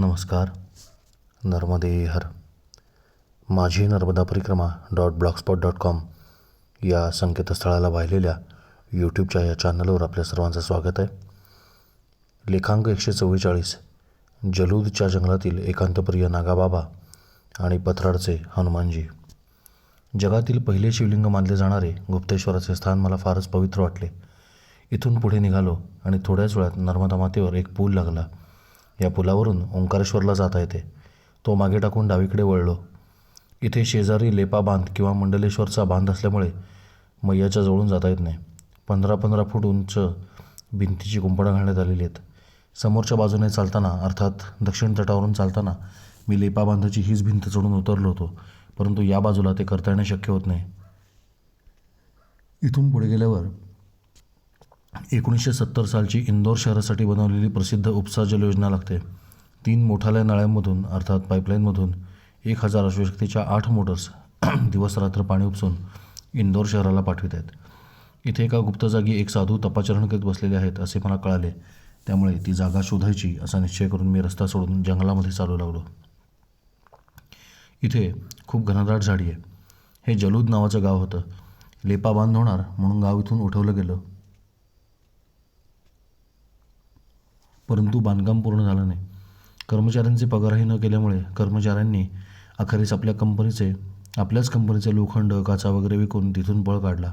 नमस्कार. नर्मदे हर माझी Narmada parikrama dot Blogspot dot com या संकेतस्थळाला वाहिलेल्या यूट्यूबच्या या चॅनलवर आपल्या सर्वांचं स्वागत आहे. लेखांक एकशे चव्वेचाळीस जलूदच्या जंगलातील एकांतप्रिय नागाबाबा आणि पथराडचे हनुमानजी. जगातील पहिले शिवलिंग मानले जाणारे गुप्तेश्वराचे स्थान मला फारच पवित्र वाटले. इथून पुढे निघालो आणि थोड्याच वेळात नर्मदा मातेवर एक पूल लागला. या पुलावरून ओंकारेश्वरला जाता येते. तो मागे टाकून डावीकडे वळलो. इथे शेजारी लेपा बांध किंवा मंडलेश्वरचा बांध असल्यामुळे मैयाच्या जवळून जाता येत नाही. पंधरा पंधरा फूट उंच भिंतीची कुंपणं घालण्यात आलेली आहेत. समोरच्या बाजूने चालताना अर्थात दक्षिण तटावरून चालताना मी लेपा बांधाची हीच भिंत चढून उतरलो होतो परंतु या बाजूला ते करता येणं शक्य होत नाही. इथून पुढे गेल्यावर एकोणीसशे सत्तर सालची इंदोर शहरासाठी बनवलेली प्रसिद्ध उपसा जल योजना लागते. तीन मोठाल्या नळ्यांमधून अर्थात पाईपलाईनमधून एक हजार अश्वशक्तीच्या आठ मोटर्स दिवसरात्र पाणी उपसून इंदोर शहराला पाठवित आहेत. इथे एका गुप्त जागी एक साधू तपाचरण करीत बसलेले आहेत असे मला कळाले. त्यामुळे ती जागा शोधायची असा निश्चय करून मी रस्ता सोडून जंगलामध्ये चालू लागलो. इथे खूप घनदाट झाडी आहे. हे जलूद नावाचं गाव होतं. लेपा बांध होणार म्हणून गाव इथून उठवलं गेलं. परंतु बांधकाम पूर्ण झालं नाही. कर्मचाऱ्यांचे पगारही न केल्यामुळे कर्मचाऱ्यांनी अखेरीस आपल्या कंपनीचे आपल्याच कंपनीचे लोखंड काचा वगैरे विकून तिथून पळ काढला.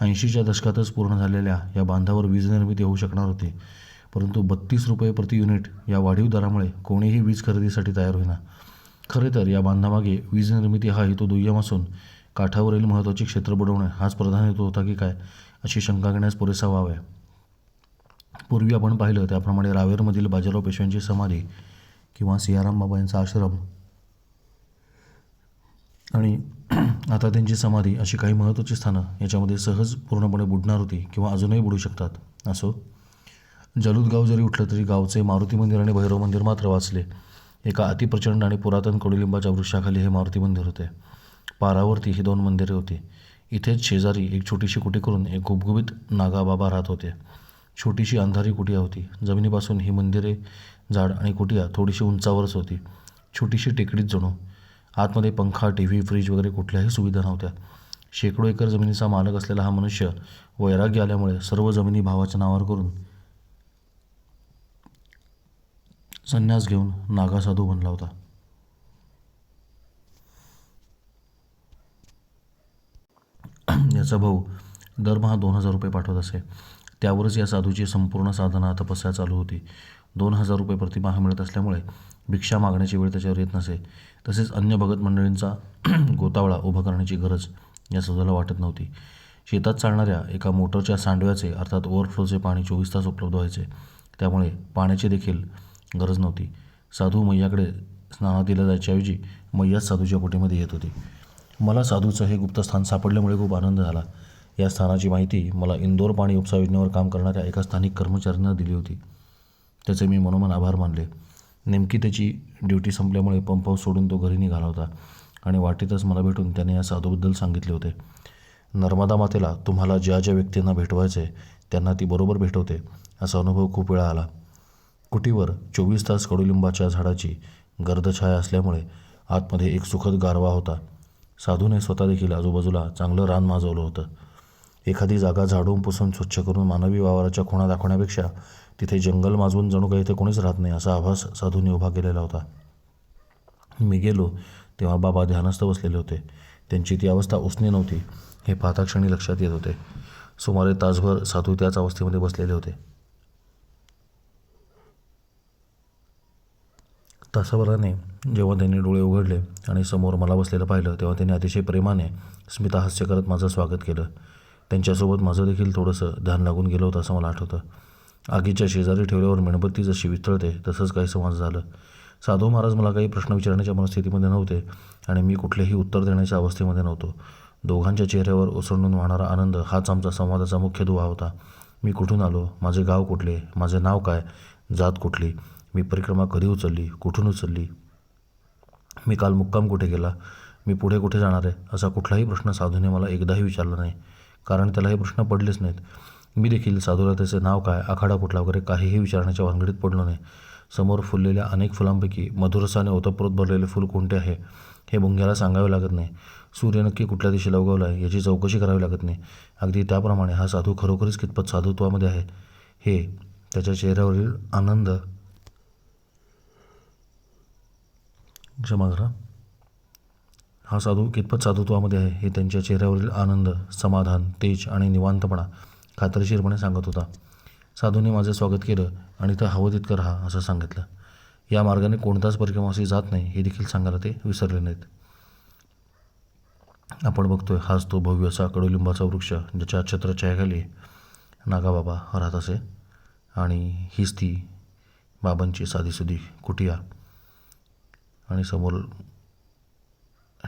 ऐंशीच्या दशकातच पूर्ण झालेल्या या बांधावर वीज निर्मिती होऊ शकणार होती. परंतु बत्तीस रुपये प्रति युनिट या वाढीव दरामुळे कोणीही वीज खरेदीसाठी तयार होईना. खरे तर या बांधामागे वीज निर्मिती हा हेतू दुय्यम असून काठावरील महत्त्वाचे क्षेत्र बुडवणे हाच प्रधान हेतू होता की काय अशी शंका घेण्यास पुरेसा वाव आहे. पूर्वी आपण पाहिलं त्याप्रमाणे रावेरमधील बाजीराव पेशव्यांची समाधी किंवा सियाराम बाबा यांचा आश्रम आणि आता त्यांची समाधी अशी काही महत्त्वाची स्थानं याच्यामध्ये सहज पूर्णपणे बुडणार होती किंवा अजूनही बुडू शकतात असो. जलूद गाव जरी उठलं तरी गावचे मारुती मंदिर आणि भैरव मंदिर मात्र वाचले. एका अतिप्रचंड आणि पुरातन कडुलिंबाच्या वृक्षाखाली हे मारुती मंदिर होते. पारावरती ही दोन मंदिरे होती. इथेच शेजारी एक छोटीशी कुटी करून एक गुबगुबीत नागाबाबा राहत होते. छोटीशी अंधारी कुटिया होती. जमिनीपासून ही मंदिरे झाड आणि कुटिया थोडीशी उंचावरच होती. छोटीशी टेकडीत जणू. आतमध्ये पंखा टी व्ही फ्रीज वगैरे कुठल्याही सुविधा नव्हत्या. शेकडो एकर जमिनीचा मालक असलेला हा मनुष्य वैराग्य आल्यामुळे सर्व जमिनी भावाच्या नावावर करून संन्यास घेऊन नागासाधू बनला होता. याचा भाऊ दरमहा दोन हजार रुपये पाठवत असे. त्यावरच या साधूची संपूर्ण साधना तपस्या चालू होती. दोन हजार रुपये प्रतिमाह मिळत असल्यामुळे भिक्षा मागण्याची वेळ त्याच्यावर येत नसे. तसेच अन्य भगत मंडळींचा गोतावळा उभा करण्याची गरज या साधूला वाटत नव्हती. शेतात चालणाऱ्या एका मोटरच्या सांडव्याचे अर्थात ओव्हरफ्लोचे पाणी चोवीस तास उपलब्ध व्हायचे. त्यामुळे पाण्याची देखील गरज नव्हती. साधू मैयाकडे स्नानातीला जायच्याऐवजी मैयाच साधूच्या पोटीमध्ये येत होती. मला साधूचं हे गुप्तस्थान सापडल्यामुळे खूप आनंद झाला. या स्थानाची माहिती मला इंदोर पाणी उपसा योजनेवर काम करणाऱ्या एका स्थानिक कर्मचाऱ्यांना दिली होती. त्याचे मी मनोमन आभार मानले. नेमकी त्याची ड्युटी संपल्यामुळे पंप हाऊस सोडून तो घरी निघाला होता आणि वाटेतच मला भेटून त्याने या साधूबद्दल सांगितले होते. नर्मदा मातेला तुम्हाला ज्या ज्या व्यक्तींना भेटवायचे त्यांना ती बरोबर भेटवते असा अनुभव खूप वेळा आला. कुटीवर चोवीस तास कडुलिंबाच्या झाडाची गर्दछाया असल्यामुळे आतमध्ये एक सुखद गारवा होता. साधूने स्वतः देखील आजूबाजूला चांगलं रान माजवलं होतं. एखादी जागा झाडून पुसून स्वच्छ करून मानवी वावराच्या खुणा दाखवण्यापेक्षा तिथे जंगल माजवून जणू काही इथे कोणीच राहत नाही असा आभास साधूंनी उभा केलेला होता. मी गेलो तेव्हा बाबा ध्यानस्थ बसलेले होते. त्यांची ती अवस्था उसणी नव्हती हे पाहता क्षणी लक्षात येत होते. सुमारे तासभर साधू त्याच अवस्थेमध्ये बसलेले होते. तासाभराने जेव्हा त्यांनी डोळे उघडले आणि समोर मला बसलेलं पाहिलं तेव्हा त्यांनी अतिशय प्रेमाने स्मिताहास्य करत माझं स्वागत केलं. त्यांच्यासोबत माझं देखील थोडंसं ध्यान लागून गेलं होतं असं मला आठवतं. आगीच्या शेजारी ठेवल्यावर मेणबत्ती जशी वितळते तसंच काहीसं माझं झालं. साधू महाराज मला काही प्रश्न विचारण्याच्या मनस्थितीमध्ये नव्हते आणि मी कुठलेही उत्तर देण्याच्या अवस्थेमध्ये नव्हतो. दोघांच्या चेहऱ्यावर ओसंडून वाहणारा आनंद हाच आमचा संवादाचा मुख्य दुवा होता. मी कुठून आलो? माझे गाव कुठले? माझे नाव काय? जात कुठली? मी परिक्रमा कधी उचलली? कुठून उचलली? मी काल मुक्काम कुठे गेला मी पुढे कुठे जाणार आहे? असा कुठलाही प्रश्न साधूने मला एकदाही विचारला नाही. कारण त्याला हे प्रश्न पडलेच नाहीत. मी देखील साधूला त्याचे नाव काय आखाडा कुठला वगैरे काहीही विचारण्याच्या भानगडीत पडलो नाही. समोर फुललेल्या अनेक फुलांपैकी मधुरसाने ओतप्रोत भरलेले फूल कोणते आहे हे भुंग्याला सांगावे लागत नाही. सूर्य नक्की कुठल्या दिशेला उगवला आहे याची चौकशी करावी लागत नाही. अगदी त्याप्रमाणे हा साधू खरोखरीच कितपत साधुत्वामध्ये आहे हे त्याच्या चेहऱ्यावरील आनंद क्षमा करा. हा साधू कितपत साधुत्वामध्ये आहे हे त्यांच्या चेहऱ्यावरील आनंद समाधान तेज आणि निवांतपणा खात्रीशीरपणे सांगत होता. साधूने माझं स्वागत केलं आणि तर हवं तितकं राहा असं सांगितलं. या मार्गाने कोणताच परिक्रमाशी जात नाही हे देखील सांगायला ते विसरले नाहीत. आपण बघतोय हाच तो भव्य असा कडुलिंबाचा वृक्ष ज्याच्या छत्रछायाखाली नागाबाबा राहत असे. आणि हीच ती बाबांची साधीसुधी कुटिया. आणि समोर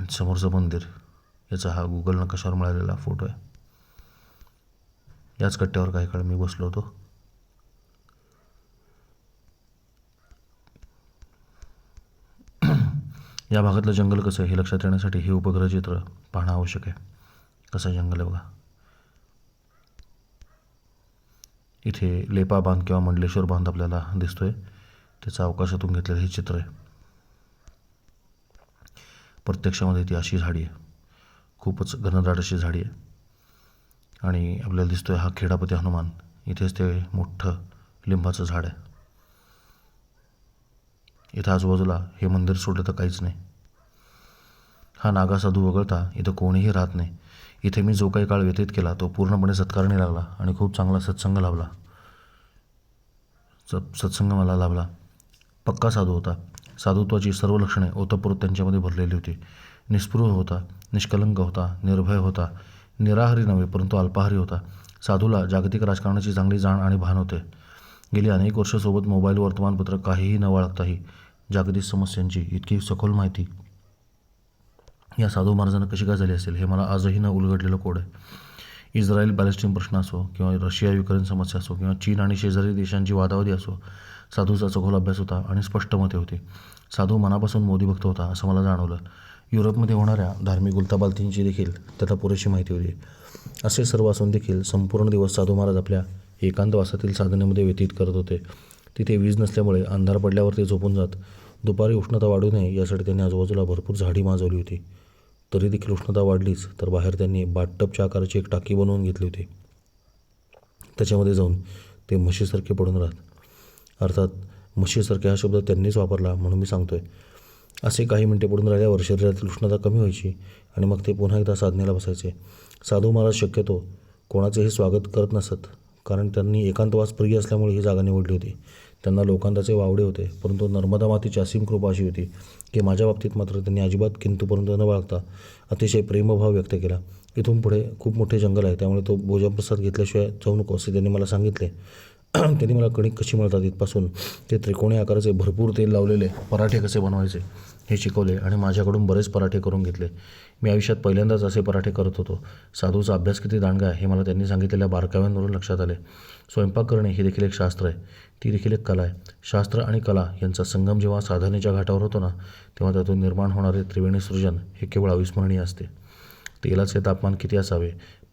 आणि समोरचं मंदिर याचा हा गुगल नकाशावर मिळालेला फोटो आहे. याच कट्ट्यावर काही काळ मी बसलो होतो. या भागातलं जंगल कसं आहे हे लक्षात येण्यासाठी हे उपग्रह चित्र पाहणं आवश्यक आहे. कसं जंगल आहे बघा. इथे लेपा बांध किंवा मंडलेश्वर बांध आपल्याला दिसतोय. त्याचं अवकाशातून घेतलेलं हे चित्र आहे. प्रत्यक्षामध्ये ती अशी झाडी आहे. खूपच घनदाट अशी झाडी आहे. आणि आपल्याला दिसतो आहे हा खेडापती हनुमान. इथेच ते मोठं लिंबाचं झाड आहे. इथं आजूबाजूला हे मंदिर सोडलं तर काहीच नाही. हा नागा साधू वगळता इथं कोणीही राहत नाही. इथे मी जो काही काळ व्यतीत केला तो पूर्णपणे सत्कारणी लागला आणि खूप चांगला सत्संग लाभला. सत् सत्संग मला लाभला. पक्का साधू होता. साधुत्वाची सर्व लक्षणे ओतप्रोत त्यांच्यामध्ये भरलेली होती. निस्पृह होता निष्कलंक होता निर्भय होता निराहारी नव्हे परंतु अल्पाहारी होता. साधूला जागतिक राजकारणाची चांगली जाण आणि भान होते. गेली अनेक वर्षासोबत मोबाईल वर्तमानपत्र काहीही न वाळगताही जागतिक समस्यांची इतकी सखोल माहिती या साधू महाराजांना कशी काय झाली असेल हे मला आजही न उलगडलेलं कोड आहे. इस्रायल पॅलेस्टीन प्रश्न असो किंवा रशिया युक्रेन समस्या असो किंवा चीन आणि शेजारी देशांची वादावादी असो साधूचा सखोल अभ्यास होता आणि स्पष्ट मते होती. साधू मनापासून मोदी भक्त होता असं मला जाणवलं. युरोपमध्ये होणाऱ्या धार्मिक गुलताबालतींची देखील त्याला पुरेशी माहिती होती. असे सर्व असून देखील संपूर्ण दिवस साधू महाराज आपल्या एकांतवासातील साधनेमध्ये व्यतीत करत होते. तिथे वीज नसल्यामुळे अंधार पडल्यावर ते झोपून जात. दुपारी उष्णता वाढू नये यासाठी त्यांनी आजूबाजूला भरपूर झाडी माजवली होती. तरी देखील उष्णता वाढलीच तर बाहेर त्यांनी बाटटपच्या आकाराची एक टाकी बनवून घेतली होती. त्याच्यामध्ये जाऊन ते म्हशीसारखे पडून राहत. अर्थात म्हशीसारखे हा शब्द त्यांनीच वापरला म्हणून मी सांगतोय. असे काही मिनिटे पडून राहिल्यावर शरीरातील उष्णता कमी व्हायची आणि मग ते पुन्हा एकदा साधनेला बसायचे. साधू महाराज शक्यतो कोणाचेही स्वागत करत नसत कारण त्यांनी एकांतवास प्रिय असल्यामुळे ही जागा निवडली होती. त्यांना लोकांताचे वावडे होते परंतु नर्मदा मातेची असीम कृपा अशी होती की माझ्या बाबतीत मात्र त्यांनी अजिबात किंतूपर्यंत न बाळगता अतिशय प्रेमभाव व्यक्त केला. इथून पुढे खूप मोठे जंगल आहे त्यामुळे तो भोजनप्रसाद घेतल्याशिवाय जाऊ नको असे त्यांनी मला सांगितले. त्यांनी मला कणिक कशी मिळतात इथपासून? ते त्रिकोणी आकाराचे भरपूर तेल लावलेले. पराठे कसे बनवायचे? हे शिकवले आणि माझ्याकडून बरेच पराठे करून घेतले. मी आयुष्यात पहिल्यांदाच असे पराठे करत होतो. साधूचा अभ्यास किती दांडगा आहे हे मला त्यांनी सांगितलेल्या बारकाव्यांवरून लक्षात आले. स्वयंपाक करणे हे देखील एक शास्त्र आहे. ती देखील एक कला आहे. शास्त्र आणि कला यांचा संगम जेव्हा साधनेच्या घाटावर होतो ना तेव्हा त्यातून निर्माण होणारे त्रिवेणी सृजन हे केवळ अविस्मरणीय असते. तेलाचे तापमान किती असावे?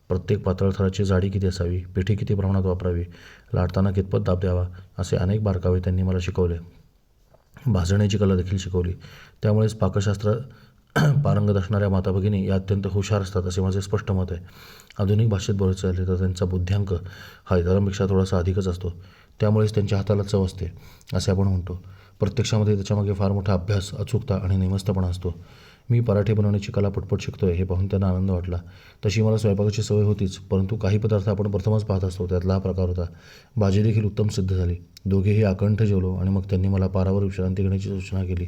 प्रत्येक पातळथराची जाडी किती असावी? पिठी किती प्रमाणात वापरावी? लाटताना कितपत दाब द्यावा? असे अनेक बारकावे त्यांनी मला शिकवले. भाजण्याची कला देखील शिकवली. त्यामुळेच पाकशास्त्र पारंगत असणाऱ्या माता भगिनी या अत्यंत हुशार असतात असे माझे स्पष्ट मत आहे. आधुनिक भाषेत बोलायचं झाले तर त्यांचा बुद्ध्यांक हा इतरांपेक्षा थोडासा अधिकच असतो. त्यामुळेच त्यांच्या हाताला चव असते असे आपण म्हणतो. प्रत्यक्षामध्ये त्याच्यामागे फार मोठा अभ्यास अचूकता आणि निमस्तपणा असतो. मी पराठे बनवण्याची कला पटपट शिकतो आहे हे पाहून त्यांना आनंद वाटला. तशी मला स्वयंपाकाची सवय होतीच परंतु काही पदार्थ आपण प्रथमच पाहत असतो त्यातला हा प्रकार होता. भाजी देखील उत्तम सिद्ध झाली. दोघेही आकंठ जेवलो आणि मग त्यांनी मला पारावर विश्रांती घेण्याची सूचना केली.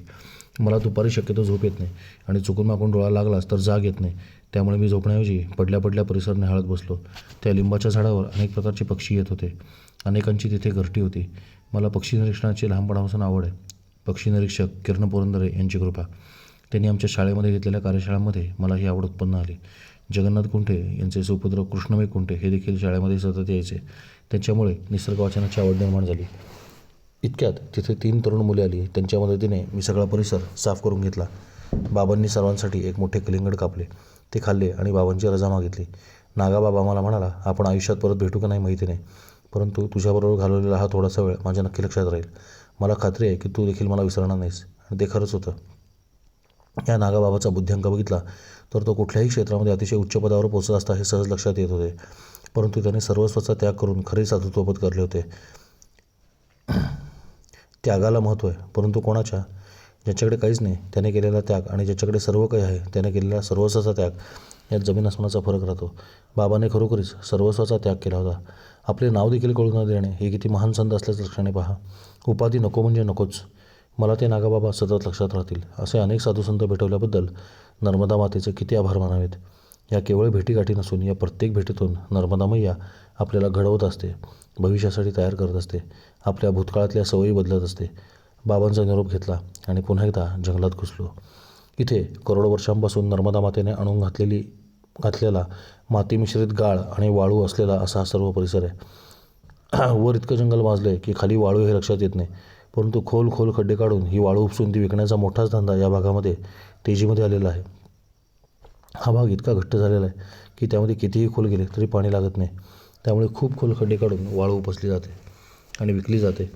मला दुपारी शक्यतो झोप येत नाही आणि चुकून माकून डोळा लागलाच तर जाग येत नाही. त्यामुळे मी झोपण्याऐवजी पडल्या पडल्या परिसर निहाळत बसलो. त्या लिंबाच्या झाडावर अनेक प्रकारचे पक्षी येत होते. अनेकांची तिथे घरटी होती. मला पक्षी निरीक्षणाची लहानपणापासून आवड आहे. पक्षी निरीक्षक किरण पुरंदरे यांची कृपा. त्यांनी आमच्या शाळेमध्ये घेतलेल्या कार्यशाळांमध्ये मला ही आवड उत्पन्न आली. जगन्नाथ कुंठे यांचे सुपुत्र कृष्णमय कुंठे हे देखील शाळेमध्ये सतत यायचे. त्याच्यामुळे निसर्ग वाचनाची आवड निर्माण झाली. इतक्यात तिथे तीन तरुण मुले आली. त्यांच्या मदतीने मी सगळा परिसर साफ करून घेतला. बाबांनी सर्वांसाठी एक मोठे कलिंगड कापले. ते खाल्ले आणि बाबांची रजा मागितली. नागाबाबा मला म्हणाला आपण आयुष्यात परत भेटू का नाही माहिती नाही. परंतु तुझ्याबरोबर घालवलेला हा थोडासा वेळ माझ्या नक्की लक्षात राहील. मला खात्री आहे की तू देखील मला विसरणार नाहीस. आणि ते खरंच होतं. या नागाबाबाचा बुद्ध्यांक बघितला तर तो कुठल्याही क्षेत्रामध्ये अतिशय उच्च पदावर पोचत असता हे सहज लक्षात येत होते. परंतु त्याने सर्वस्वाचा त्याग करून खरे साधुत्वपद करले होते. त्यागाला महत्त्व आहे परंतु कोणाच्या? ज्याच्याकडे काहीच नाही त्याने केलेला त्याग आणि ज्याच्याकडे सर्व काही आहे त्याने केलेला सर्वस्वाचा त्याग. यात जमीन आसमानाचा फरक राहतो. बाबाने खरोखरीच सर्वस्वाचा त्याग केला होता. आपले नाव देखील कळू न देणे हे किती महान संत असल्याचं लक्षाने पहा. उपाधी नको म्हणजे नकोच. मला ते नागाबाबा सतत लक्षात राहतील असे अनेक साधुसंत भेटवल्याबद्दल नर्मदा मातेचे किती आभार मानावेत. या केवळ भेटीगाठी नसून या प्रत्येक भेटीतून नर्मदा मैया आपल्याला घडवत असते भविष्यासाठी तयार करत असते आपल्या भूतकाळातल्या सवयी बदलत असते. बाबांचा निरोप घेतला आणि पुन्हा एकदा जंगलात घुसलो. इथे करोडो वर्षांपासून नर्मदा मातेने आणून घातलेली घातलेला माती मिश्रित गाळ आणि वाळू असलेला असा हा सर्व परिसर आहे. वर इतकं जंगल माजले की खाली वाळू हे लक्षात येत नाही. परंतु खोल खोल खड्डे काढून ही वाळू उपसून ती विकण्याचा मोठाच धंदा या भागामध्ये तेजीमध्ये आलेला आहे. हा भाग इतका घट्ट झालेला आहे की त्यामध्ये कितीही खोल गेले तरी पाणी लागत नाही. त्यामुळे खूप खोल खड्डे काढून वाळू उपसली जाते आणि विकली जाते.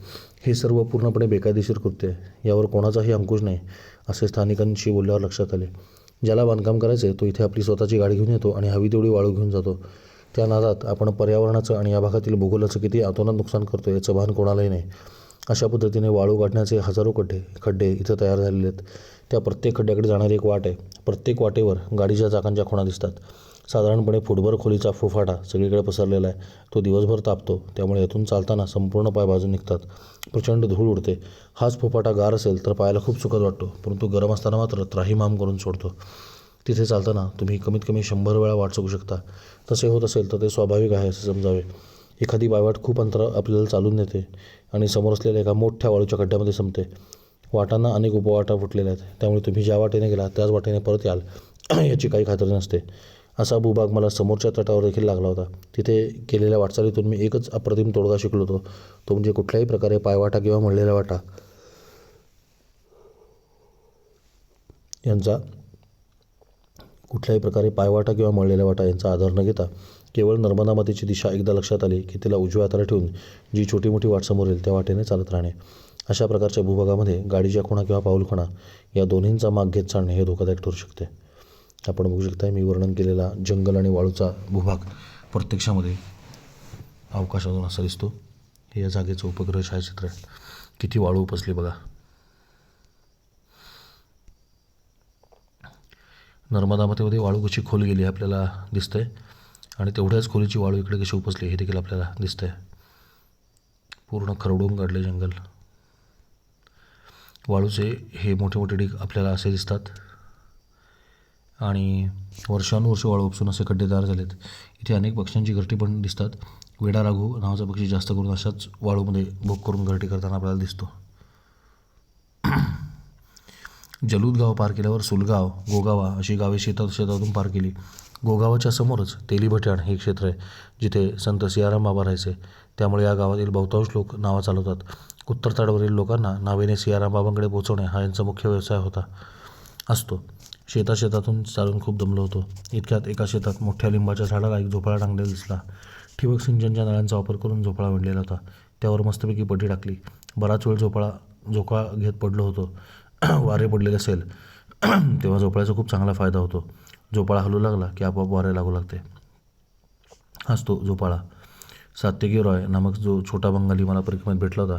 हे सर्व पूर्णपणे बेकायदेशीर कृत्य आहे. यावर कोणाचाही अंकुश नाही असे स्थानिकांशी बोलल्यावर लक्षात आले. ज्याला बांधकाम करायचे आहे तो इथे आपली स्वतःची गाडी घेऊन येतो आणि हवी तेवढी वाळू घेऊन जातो. त्या नादात आपण पर्यावरणाचं आणि या भागातील भूगोलाचं किती अतोनात नुकसान करतो याचं भान कोणालाही नाही. अशा पद्धतीने वाळू काढण्याचे हजारो खड्डे खड्डे इथं तयार झालेले आहेत. त्या प्रत्येक खड्ड्याकडे जाणारी एक वाट आहे. प्रत्येक वाटेवर गाडीच्या चाकांच्या खुणा दिसतात. साधारणपणे फुटभर खोलीचा फुफाटा सगळीकडे पसरलेला आहे. तो दिवसभर तापतो. त्यामुळे येथून चालताना संपूर्ण पाय बाजून निघतात. प्रचंड धूळ उडते. हाच फुफाटा गार असेल तर पायाला खूप सुखद वाटतो. परंतु गरम असताना मात्र त्राहीमाम करून सोडतो. तिथे चालताना तुम्ही कमीत कमी शंभर वेळा वाट चुकू शकता. तसे होत असेल तर ते स्वाभाविक आहे असे समजावे. एखादी बायवाट खूप अंतर आपल्याला चालून नेते आणि समोर असलेल्या एका मोठ्या वाळूच्या खड्ड्यामध्ये संपते. वाटांना अनेक उपवाटा फुटलेल्या आहेत. त्यामुळे तुम्ही ज्या वाटेने गेला त्याच वाटेने परत याल याची काही खात्री नसते. असा भूभाग मला समोरच्या तटावर देखील लागला होता. तिथे केलेल्या वाटचालीतून मी एकच अप्रतिम तोडगा शिकलो होतो. तो म्हणजे कुठल्याही प्रकारे पायवाटा किंवा मळलेल्या वाटा. यांचा कुठल्याही प्रकारे पायवाटा किंवा मळलेल्या वाटा यांचा आधार न घेता केवळ नर्मदा मातेची दिशा एकदा लक्षात आली की तिला उजव्या हाताला ठेवून जी छोटी मोठी वाट समोर येईल त्या वाटेने चालत राहणे. अशा प्रकारच्या भूभागामध्ये गाडीच्या खुणा किंवा पाऊलखुणा या दोन्हींचा माग घेत चालणे हे धोकादायक ठरू शकते. आपण बघू शकता मी वर्णन केलेला जंगल आणि वाळूचा भूभाग प्रत्यक्षामध्ये अवकाशातून असा दिसतो. हे या जागेचं उपग्रह छायाचित्र आहे. किती वाळू उपसली बघा. नर्मदा मातेमध्ये वाळू कशी खोल गेली आपल्याला दिसतंय. आणि तेवढ्याच खोलीची वाळू इकडे कशी उपसली हे देखील आपल्याला दिसतं आहे पूर्ण खरडून काढले जंगल. वाळूचे हे मोठे मोठे ढीग आपल्याला असे दिसतात. आणि वर्षानुवर्ष वाळू उपसून असे खड्डे तयार झालेत. इथे अनेक पक्ष्यांची घरटी पण दिसतात. वेडा राघू नावाचा पक्षी जास्त करून अशाच वाळूमध्ये भोग करून घरटी करताना आपल्याला दिसतो. जलूद गाव पार केल्यावर सुलगाव गोगावा अशी गावे शेतात शेतातून पार केली. गोगावाच्या समोरच तेलीभटाण हे क्षेत्र आहे जिथे संत सियाराम बाबा राहायचे. त्यामुळे या गावातील बहुतांश लोक नावा चालवतात. उत्तरताडावरील लोकांना नावेने सियाराम बाबांकडे पोहोचवणे हा यांचा मुख्य व्यवसाय होता असतो. शेता शेतातून चालून खूप दमलो होतो. इतक्यात एका शेतात मोठ्या लिंबाच्या झाडाला एक झोपाळा टांगलेला दिसला. ठिबक सिंचनच्या नळ्यांचा वापर करून झोपाळा विणलेला होता. त्यावर मस्तपैकी पट्टी टाकली. बराच वेळ झोपाळा झोका घेत पडलो होतो. वारे पडलेले असेल. तेव्हा झोपाळ्याचा खूप चांगला फायदा होतो. झोपाळा हलू लागला की आपोआप वारे लागू लागते. हाच झोपाळा. सात्यकी रॉय नामक जो छोटा बंगाली मला परिक्रमेत भेटला होता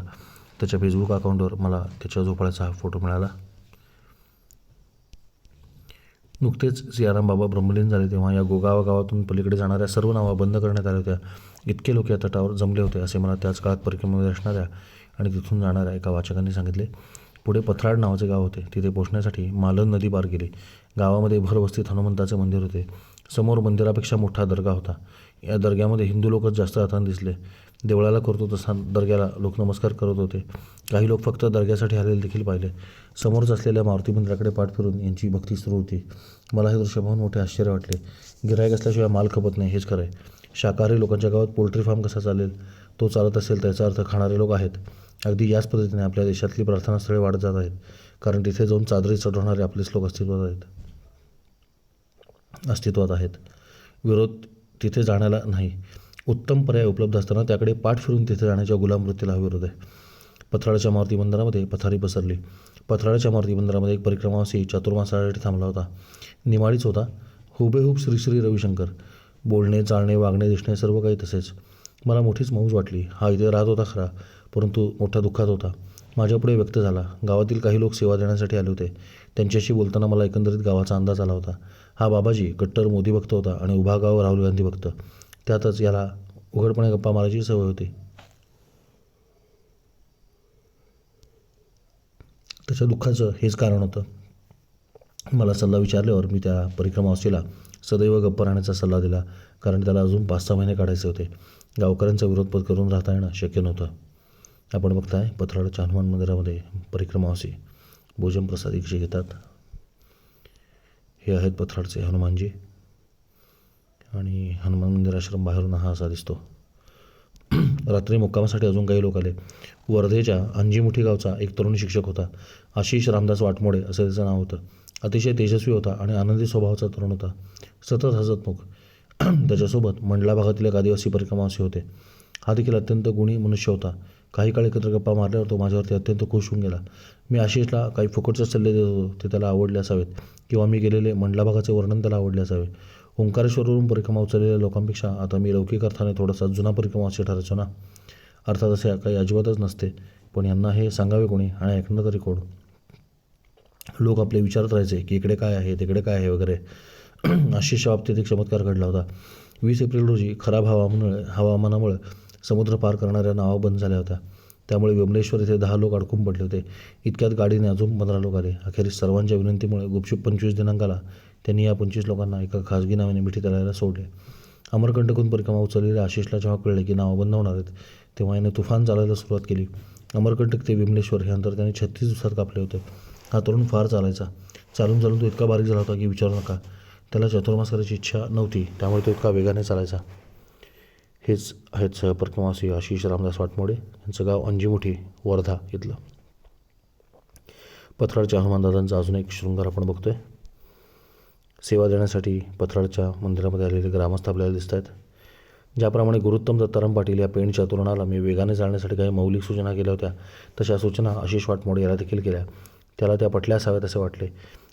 त्याच्या फेसबुक अकाउंटवर मला त्याच्या झोपाळ्याचा हा फोटो मिळाला. नुकतेच सियाराम बाबा ब्रह्मलीन झाले तेव्हा या गोगावा गावातून पलीकडे जाणाऱ्या सर्व नावा बंद करण्यात आल्या होत्या. इतके लोक या तटावर जमले होते असे मला त्याच काळात परिक्रमेमध्ये असणाऱ्या आणि तिथून जाणाऱ्या एका वाचकांनी सांगितले पुढे पथराड नावाचे गाव होते. तिथे पोहोचण्यासाठी मालन नदी पार केली. गावामध्ये भरवस्तीत हनुमंताचे मंदिर होते. समोर मंदिरापेक्षा मोठा दर्गा होता. या दर्ग्यामध्ये हिंदू लोकच जास्त जाताना दिसले. देवळाला करतो तसा दर्ग्याला लोक नमस्कार करत होते. काही लोक फक्त दर्ग्यासाठी आलेले देखील पाहिले. समोरच असलेल्या मारुती मंदिराकडे पाठ फिरून यांची भक्ती सुरू होती. मला हे दृश्य पाहून मोठे आश्चर्य वाटले. गिरायक असल्याशिवाय माल खपत नाही हेच खरं आहे शाकाहारी लोकांच्या गावात पोल्ट्री फार्म कसा चालेल? तो चालत असेल त्याचा अर्थ खाणारे लोक आहेत. अगदी याच पद्धतीने आपल्या देशातली प्रार्थनास्थळे वाढत जात आहेत. कारण तिथे जाऊन चादरी चढवणारे आपलेच लोक अस्तित्वात आहेत. अस्तित्वात आहेत. विरोध तिथे जाण्याला नाही. उत्तम पर्याय उपलब्ध असताना त्याकडे पाठ फिरून तिथे जाण्याच्या गुलाम वृत्तीला हा विरोध आहे. पथराळच्या मारुती मंदिरामध्ये पथारी पसरली. पथराळच्या मारुती मंदिरामध्ये एक परिक्रमावासी चातुर्मासासाठी थांबला होता. निमाडीच होता. हुबेहूब श्री श्री रविशंकर. बोलणे चालणे वागणे दिसणे सर्व काही तसेच. मला मोठीच मौज वाटली. हा इथे राहत होता खरा परंतु मोठ्या दुःखात होता. माझ्यापुढे व्यक्त झाला. गावातील काही लोक सेवा देण्यासाठी आले होते. त्यांच्याशी बोलताना मला एकंदरीत गावाचा अंदाज आला होता. हा बाबाजी कट्टर मोदी भक्त होता आणि उभा गाव राहुल गांधी भक्त. त्यातच याला उघडपणे गप्पा मारायची सवय होती. त्याच्या दुःखाचं हेच कारण होतं. मला सल्ला विचारल्यावर मी त्या परिक्रमावासीला सदैव गप्प राहण्याचा सल्ला दिला. कारण त्याला अजून पाच सहा महिने काढायचे होते. गावकऱ्यांचा विरोधपद करून राहता येणं शक्य नव्हतं. आपण बघताय पथराडच्या हनुमान मंदिरामध्ये परिक्रमावासी भोजन प्रसाद एकशे घेतात. हे आहेत पथराडचे हनुमानजी. आणि हनुमान मंदिर आश्रम बाहेरून हा असा दिसतो. रात्री मुक्कामासाठी अजून काही लोक आले. वर्धेच्या अंजीमुठी गावचा एक तरुण शिक्षक होता. आशिष रामदास वाटमोडे असं त्याचं नाव होतं. अतिशय तेजस्वी होता आणि आनंदी स्वभावाचा तरुण होता. सतत हसतमुख त्याच्यासोबत मंडला भागातील एक आदिवासी परिक्रमावासी होते. हा देखील अत्यंत गुणी मनुष्य होता. काही काळ एकत्र गप्पा मारल्यावर तो माझ्यावरती अत्यंत खुश होऊन गेला. मी आशिषला काही फुकटचे सल्ले देत होतो. ते त्याला आवडले असावेत किंवा मी गेलेले मंडला भागाचे वर्णन त्याला आवडले असावे. ओंकारेश्वरवरून परिक्रमा उचललेल्या लोकांपेक्षा आता मी लौकिक अर्थाने थोडासा जुना परिक्रमावासी ठरायचो ना? अर्थात असे काही अजिबातच नसते. पण यांना हे सांगावे कोणी आणि ऐकणं तरी कोण? लोक आपले विचारत राहायचे की इकडे काय आहे तिकडे काय आहे वगैरे. आशिषच्या बाबतीत एक चमत्कार घडला होता. वीस एप्रिल रोजी खराब हवामानामुळे हवामानामुळे समुद्र पार करणाऱ्या नावा बंद झाल्या होत्या. त्यामुळे विमलेश्वर येथे दहा लोक अडकून पडले होते. इतक्यात गाडीने अजून पंधरा लोक आले. अखेरीस सर्वांच्या विनंतीमुळे गुपचूप पंचवीस दिनांकाला त्यांनी या पंचवीस लोकांना एका खाजगी नावाने मिठी तळायला सोडले. अमरकंटकून परिक्रमा उचललेल्या आशिषला जेव्हा कळले की नावं बंद होणार आहेत तेव्हा याने तुफान चालायला सुरुवात केली. अमरकंटक ते विमलेश्वर हे अंतर त्याने छत्तीस दिवसात कापले होते. हा तरुण फार चालायचा. चालून चालून तो इतका बारीक झाला होता की विचारू नका. त्याला चतुर्मास करायची इच्छा नव्हती. त्यामुळे तो इतका वेगाने चालायचा. हेच आहेत सहपरिक्रमावासी आशिष रामदास वाटमोडे. यांचं गाव अंजीमुठी वर्धा इथलं. पथराडच्या हनुमानदादांचा अजून एक शृंगार आपण बघतोय. सेवा देण्यासाठी पथराडच्या मंदिरामध्ये आलेले ग्रामस्थ आपल्याला दिसत आहेत ज्याप्रमाणे गुरुत्तम दत्ताराम पाटील या पेंटच्या तरुणाला मी वेगाने जाण्यासाठी काही मौलिक सूचना केल्या होत्या तशा सूचना आशिष वाटमोडे याला देखील केल्या. त्याला त्या पटल्या असाव्यात असे वाटले.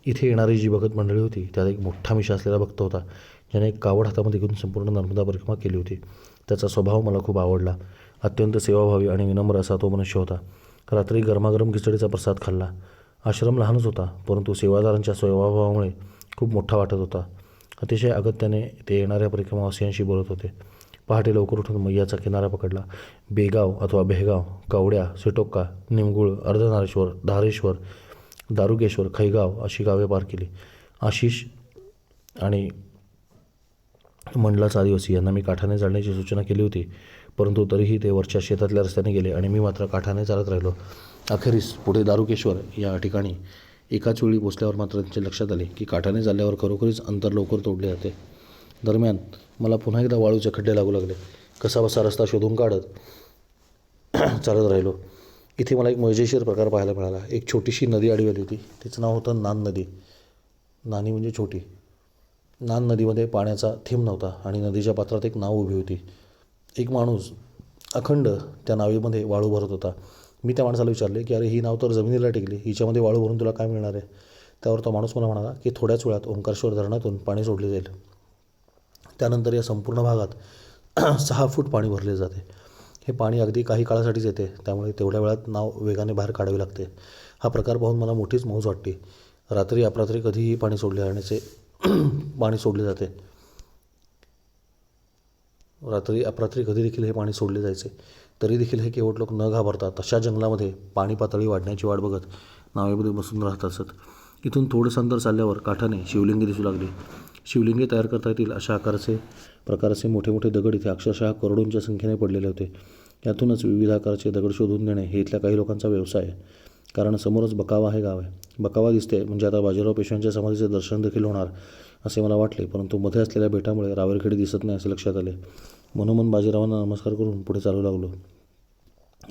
इथे येणारी जी भगत मंडळी होती त्यात एक मोठा मिशा असलेला भक्त होता ज्याने एक कावड हातामध्ये घेऊन संपूर्ण नर्मदा परिक्रमा केली होती. त्याचा स्वभाव मला खूप आवडला. अत्यंत सेवाभावी आणि विनम्र असा तो मनुष्य होता. रात्री गरमागरम खिचडीचा प्रसाद खाल्ला. आश्रम लहानच होता परंतु सेवादारांच्या स्वभावामुळे खूप मोठा वाटत होता. अतिशय अगत्याने ते येणाऱ्या परिक्रमावासियांशी बोलत होते. पहाटे लवकर उठून मैयाचा किनारा पकडला. बेगाव अथवा बेहगाव कावड्या सिटोक्का निमगुळ अर्धनारेश्वर धारेश्वर दारुकेश्वर खैगाव अशी गावे पार केली. आशिष आणि मंडलाच आदिवासी यांना मी काठाने जाण्याची सूचना केली होती. परंतु तरीही ते वरच्या शेतातल्या रस्त्याने गेले आणि मी मात्र काठाने चालत राहिलो. अखेरीस पुढे दारुकेश्वर या ठिकाणी एकाच वेळी पोचल्यावर मात्र त्यांच्या लक्षात आले की काठाने चालल्यावर खरोखरीच अंतर लवकर तोडले जाते. दरम्यान मला पुन्हा एकदा वाळूचे खड्डे लागू लागले. कसाबसा रस्ता शोधून काढत चालत राहिलो. इथे मला एक मजेशीर प्रकार पाहायला मिळाला. एक छोटीशी नदी आडवी आली होती. तिचं नाव होतं नान नदी. नानी म्हणजे छोटी. नान नदीमध्ये पाण्याचा थेंब नव्हता आणि नदीच्या पात्रात एक नाव उभी होती. एक माणूस अखंड त्या नावेमध्ये वाळू भरत होता. मी त्या माणसाला विचारले की अरे ही नाव तर जमिनीला टेकली. हिच्यामध्ये वाळू भरून तुला काय मिळणार आहे? त्यावर तो माणूस मला म्हणाला की थोड्याच वेळात ओंकारेश्वर धरणातून पाणी सोडले जाईल. त्यानंतर या संपूर्ण भागात सहा फूट पाणी भरले जाते. हे पाणी अगदी काही काळासाठीच येते. त्यामुळे तेवढ्या वेळात नाव वेगाने बाहेर काढावी लागते. हा प्रकार पाहून मला मोठीच मौज वाटते रात्री अपरात्री कधीही पाणी सोडले जाण्याचे पाणी सोडले जाते. रात्री अपरात्री कधी देखील हे पाणी सोडले जायचे? तरी देखील हे केवळ लोक न घाबरता तशा जंगलामध्ये पाणी पातळी वाढण्याची वाट बघत नावेमध्ये बसून राहत असत. इथून थोडंसं अंतर चालल्यावर काठाने शिवलिंगे दिसू लागली. शिवलिंगे तयार करता येतील अशा आकाराचे प्रकारचे मोठे मोठे दगड इथे अक्षरशः करोडोंच्या संख्येने पडलेले होते. यातूनच विविध आकाराचे दगड शोधून देणे हे इथल्या काही लोकांचा व्यवसाय आहे. कारण समोरच बकावा हे गाव आहे. बकावा दिसते म्हणजे आता बाजीराव पेशव्यांच्या समाधीचे दर्शन देखील होणार असे मला वाटले. परंतु मध्ये असलेल्या बेटामुळे रावेरखेडी दिसत नाही असे लक्षात आले. मनोमन बाजीरावांना नमस्कार करून पुढे चालू लागलो.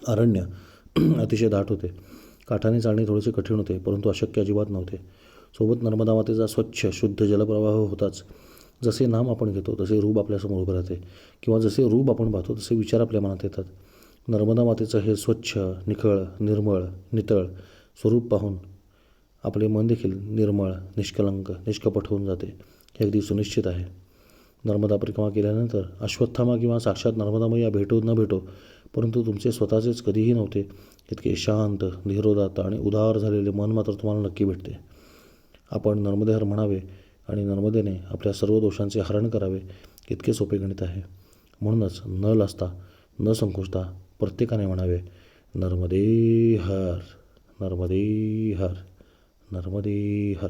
अरण्य अतिशय दाट होते. काठाने चालणे थोडेसे कठीण होते परंतु अशक्य अजिबात नव्हते. सोबत नर्मदा मातेचा स्वच्छ शुद्ध जलप्रवाह होताच. जसे नाम आपण घेतो तसे रूप आपल्यासमोर उभे राहते. किंवा जसे रूप आपण पाहतो तसे विचार आपल्या मनात येतात. नर्मदा मातेचं हे स्वच्छ निखळ निर्मळ नितळ स्वरूप पाहून आपले मन देखील निर्मळ निष्कलंक निष्कपट होऊन जाते. हे अगदी सुनिश्चित आहे. नर्मदा परिक्रमा केल्यानंतर अश्वत्थामा किंवा साक्षात नर्मदामय्या भेटो न भेटो परंतु तुमचे स्वतःचेच कधीही नव्हते. इतके शांत धीरोदात्त आणि उदार झालेले मन मात्र तुम्हाला नक्की भेटते. आपण नर्मदेहर म्हणावे आणि नर्मदेने आपल्या सर्व दोषांचे हरण करावे इतके सोपे गणित आहे. म्हणूनच न लाजता न संकोचता प्रत्येकाने म्हणावे नर्मदे हर नर्मदे हर नर्मदे हर.